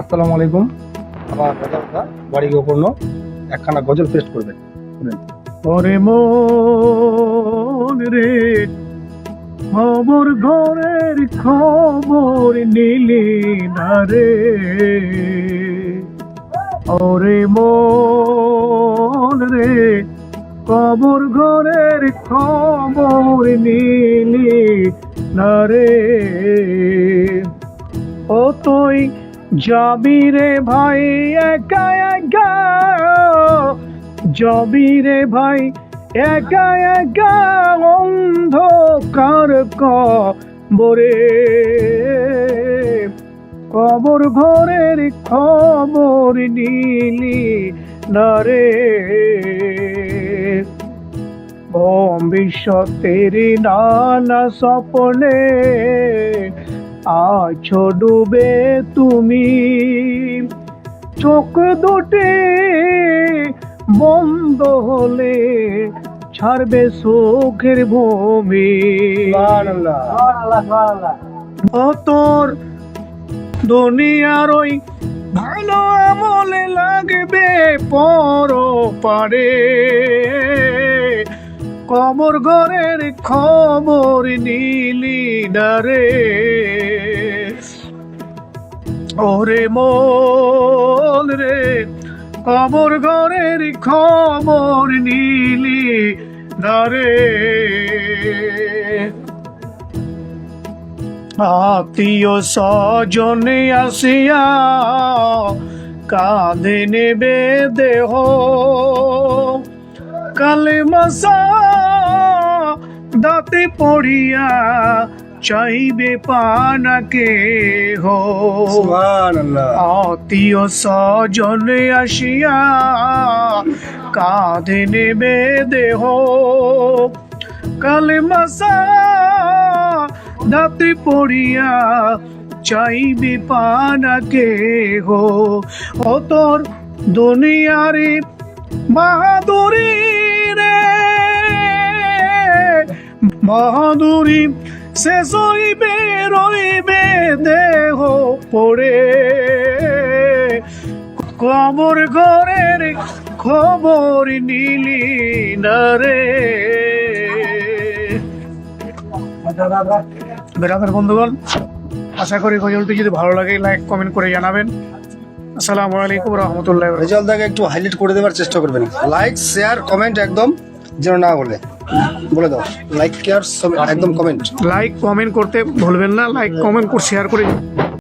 আসসালামু আলাইকুম। আমার দাদা বাড়ি গোপর্ণ একখানা গজল পেস্ট করবেন। শুনেন। ওরে মন রে, খবর ঘরের খবর নিলি না রে। ওরে মন রে, খবর ঘরের খবর নিলি না রে। ও তুই যাবি রে ভাই, একা একা? যাবি রে ভাই, একা একা? অন্ধকার কবরে। কবর ঘরের খবর নিলি না রে। ভবিষ্যতের নানা স্বপ্নে আছো ডুবে তুমি। চোখ দুটি বন্ধ হলে ছাড়বে সুখের ভূমি। তোর দুনিয়ার ওই ভালো আমলে লাগবে পর পারে কবর ঘরের খবর নীলি না রে ওরে মোল রে কবর ঘরের খবর নিলি না রে আত্মীয় স্বজনে আসিয়া কাঁধে নেবে দেহ। কালে মশা দাঁতে পড়িয়া চাইবে পানাকে হো আত্মীয় স্বজনে আসিয়া কাঁধে নেবে দেহ। কালে মশা দাঁতে পড়িয়া চাইবে পানাকে হো ও তোর দুনিয়ারে বাহাদুরি বাহাদুরি শেষ হইবে রইবে, দেহ পড়ে। কবর ঘরের খবর নিলি না রে বেরাদার বন্ধুগণ, আশা করি গজলটি যদি ভালো লাগে লাইক কমেন্ট করে জানাবেন। আসসালামু আলাইকুম রহমতুল্লাহ রেজাল্টটাকে একটু হাইলাইট করে দেওয়ার চেষ্টা করবেন। লাইক শেয়ার কমেন্ট একদম। যেন না বলে বলে দাও। লাইক কেয়ার একদম কমেন্ট লাইক কমেন্ট করতে ভুলবেন না। লাইক কমেন্ট করে শেয়ার করে